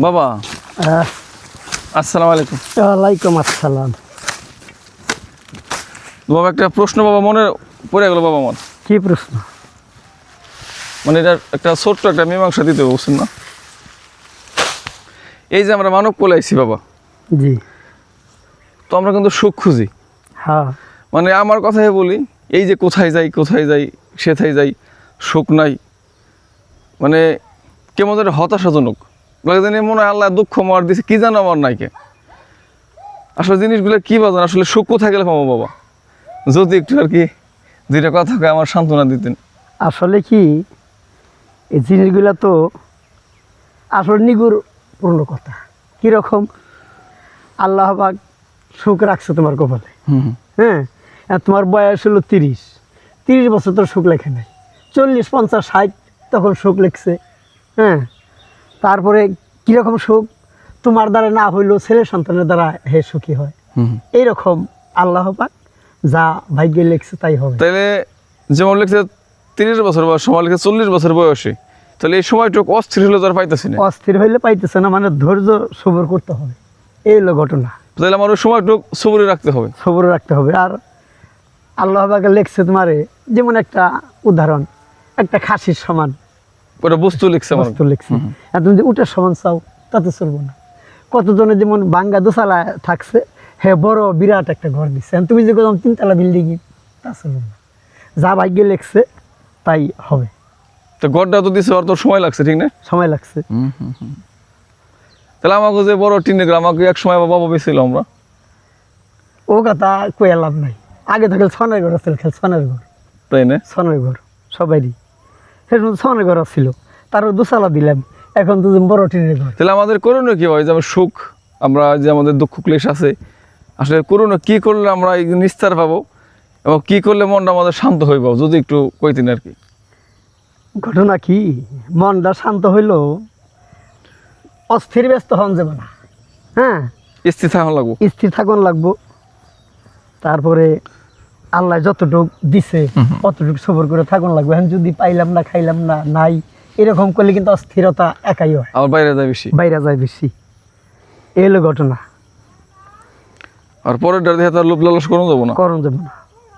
বাবা। আহ, আসসালামু আলাইকুম। ওয়ালাইকুম আসসালাম। বাবা একটা প্রশ্ন বাবা মনে পড়ে গেল বাবা আমার। কি প্রশ্ন? মানে এটা একটা ছোট্ট একটা মীমাংসা দিতে হবে, বুঝছেন না? এই যে আমরা মানব কোলে আইছি বাবা। জি। তো আমরা কিন্তু সুখ খুঁজি। হ্যাঁ। মানে আমার কথাই বলি এই যে কোথায় যাই কোথায় যাই সেথায় যাই সুখ নাই। মানে কেমন হতাশাজনক। জানি মনে হয় আল্লাহ দুঃখ মার দিছে কি জানো আমার নাইকে আসলে জিনিসগুলো কি বাজান আসলে সুখ কোথায় গেলে পাবো বাবা? যদি একটু আর কি দুইটা কথা আমার সান্ত্বনা দিতেন। আসলে কি এই জিনিসগুলা তো আসলে নিগুর পূর্ণ কথা। কীরকম? আল্লাহ পাক সুখ রাখছে তোমার কপালে। হ্যাঁ? আর তোমার বয়স হলো তিরিশ। তিরিশ বছর তোর সুখ লেখে নাই। চল্লিশ পঞ্চাশ ষাট তখন সুখ লেখছে। হ্যাঁ? তারপরে কীরকম সুখ? তোমার দ্বারা না হইলেও ছেলে সন্তানের দ্বারা হে সুখী হয়। এইরকম আল্লাহ পাক যা ভাগ্যে লেখছে তাই হবে। তাহলে যেমন লিখছে তিরিশ বছর বয়স সময় লিখছে চল্লিশ বছর বয়সে। তাহলে এই সময়টুকু অস্থির হলে তো আর পাইতেছি না। অস্থির হইলে পাইতেছে না মানে ধৈর্য সবর করতে হবে। এই হলো ঘটনা। তাহলে আমার ওই সময়টুকু সবরে রাখতে হবে। সবর রাখতে হবে। আর আল্লাহ পাকে লেখছে তোমারে যেমন একটা উদাহরণ একটা খাসির সমান। ওটা বস্তু লিখছে বস্তু লিখছে। আর তুমি যদি উটের সমান চাও তাতে চলবো না। কতজনে যেমন বাঙ্গা দোসালা থাকছে হ্যাঁ বড় বিরাট একটা ঘর দিচ্ছে। তুমি যে কোথাও তিনতলা বিল্ডিং তা চলবে না। যা ভাগ্যে লেখছে তাই হবে। তো গড়টা তো দিছে আর তোর সময় লাগছে ঠিক না? সময় লাগছে। তাহলে আমাকে যে বড় টিনে গ্রাম আমাকে এক সময় বাবা বেছিল আমরা। ও কথা কয়ে লাভ নাই। আগে তো খেল ছনের ঘর ছিল খেল ছনের ঘর। তাই না? ছনের ঘর সবারই। সেরকম ছনের ঘর ছিল তারও দুসালা দিলাম। এখন তো বড় টিনের ঘর। তাহলে আমাদের করণীয় কি হয়? যে আমার সুখ আমরা যে আমাদের দুঃখ ক্লেশ আছে আসলে করণীয় কি করলে আমরা নিস্তার পাবো এবং কি করলে মনটা আমাদের শান্ত হয়ে পাবো যদি একটু কইতেন আর কি। ঘটনা কি? মনটা শান্ত হইল অস্থির ব্যস্ত হন যাবে না হ্যাঁ? স্থির থাকা লাগবো। স্থির থাকুন লাগবো। তারপরে আল্লাহ যতটুক দিছে অতটুকু সবর করে থাকুন লাগবে। এখন যদি পাইলাম না খাইলাম না নাই এরকম করলে কিন্তু অস্থিরতা একাই হয়। আবার বাইরে যায় বেশি। বাইরে যায় বেশি। এই হলো ঘটনা। আর পরের ডার দেখে তার লোভ লালস করানো যাব না। করণ যাবে না।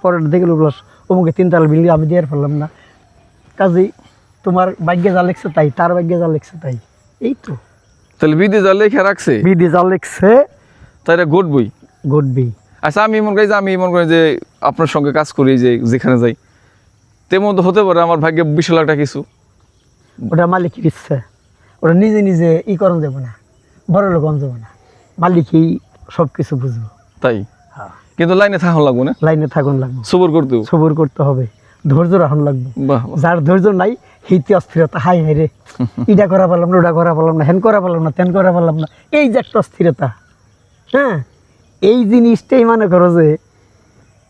পরের দিকে লোকলাস অমুকে তিনতলা বিল্ডিং আমি দিয়ে ফেললাম না। কাজেই তোমার ভাগ্যে যা লিখছে তাই তার ভাগ্যে যা লিখছে তাই। এই তো। তাহলে বিদে যা লেখা রাখছে বিধি যা লিখছে তাই এটা ঘটবই ঘটবেই আচ্ছা আমি মনে করি যে আমি মনে করি যে আপনার সঙ্গে কাজ করি যে যেখানে যাই। তেমন তো হতে পারে আমার ভাগ্যে বিশাল একটা কিছু। ওটা মালিকের ইচ্ছা। ওটা নিজে নিজে ই করণ যাবে না। বড় লোক যাবে না। মালিকই সব কিছু বুঝব। তাই? কিন্তু লাইনে থাকা লাগবো না? লাইনে থাকুন লাগবে। সবর করতে। সবর করতে হবে। ধৈর্য রাখুন লাগবে। যার ধৈর্য নাই হিতে অস্থিরতা হাই হাই রে। ইটা করা পারলাম না ওটা করা পারলাম না হেন করা পারলাম না তেন করা পারলাম না। এই যে একটা অস্থিরতা। হ্যাঁ? এই জিনিসটাই মনে করো যে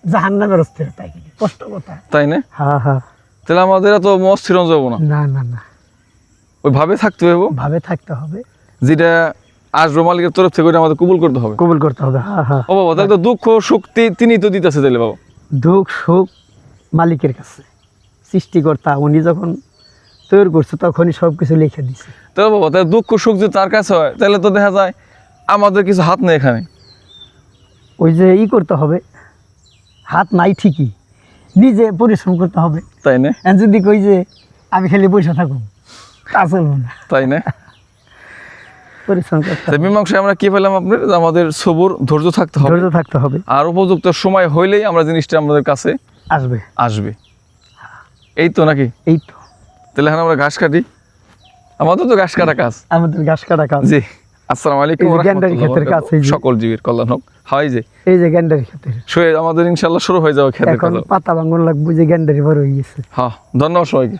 জাহান নামের অস্থিরতা কষ্ট কথা। তাই না? হ্যাঁ হ্যাঁ তাহলে আমাদের এত অস্থির যাব না? না না না। ওই ভাবে থাকতে হবে ভাবে থাকতে হবে। যেটা আসবে মালিকের তরফ থেকে আমাদের কবুল করতে হবে। কবুল করতে হবে হ্যাঁ হ্যাঁ ও বাবা তাহলে তো দুঃখ শক্তি তিনি তো দিতেছে তাহলে বাবা। দুঃখ সুখ মালিকের কাছে। সৃষ্টিকর্তা উনি যখন তৈরি করছে তখনই সব কিছু লিখে দিছে। তাহলে বাবা তাহলে দুঃখ সুখ যদি তার কাছে হয় তাহলে তো দেখা যায় আমাদের কিছু হাত নেই এখানে। ওই যে ই করতে হবে হাত নাই ঠিকই নিজে পরিশ্রম করতে হবে। তাই না? যদি কই যে আমি খালি পয়সা থাকুন তা চলবো না। তাই না? পরিশ্রম করতে হবে। মীমাংসায় আমরা কি পেলাম আপনার? যে আমাদের সবুর ধৈর্য থাকতে হবে। ধৈর্য থাকতে হবে। আর উপযুক্ত সময় হইলেই আমরা জিনিসটা আমাদের কাছে আসবে। আসবে। এই তো নাকি? এই তো। তাহলে এখন আমরা ঘাস কাটি। আমাদের তো ঘাস কাটা কাজ। আমাদের ঘাস কাটা কাজ। জি। আসসালামু আলাইকুম এই যে ওয়া গ্যান্ডারি ক্ষেতের কাছে সকল জীবের কল্যাণ হোক। হয় যে। এই যে গ্যান্ডারি ক্ষেতের। শুয়ে আমাদের ইনশাল্লাহ শুরু হয়ে যাবে এখন পাতা ভাঙন লাগবে যে গ্যান্ডারি বড় হয়ে গেছে হ্যাঁ ধন্যবাদ সবাইকে।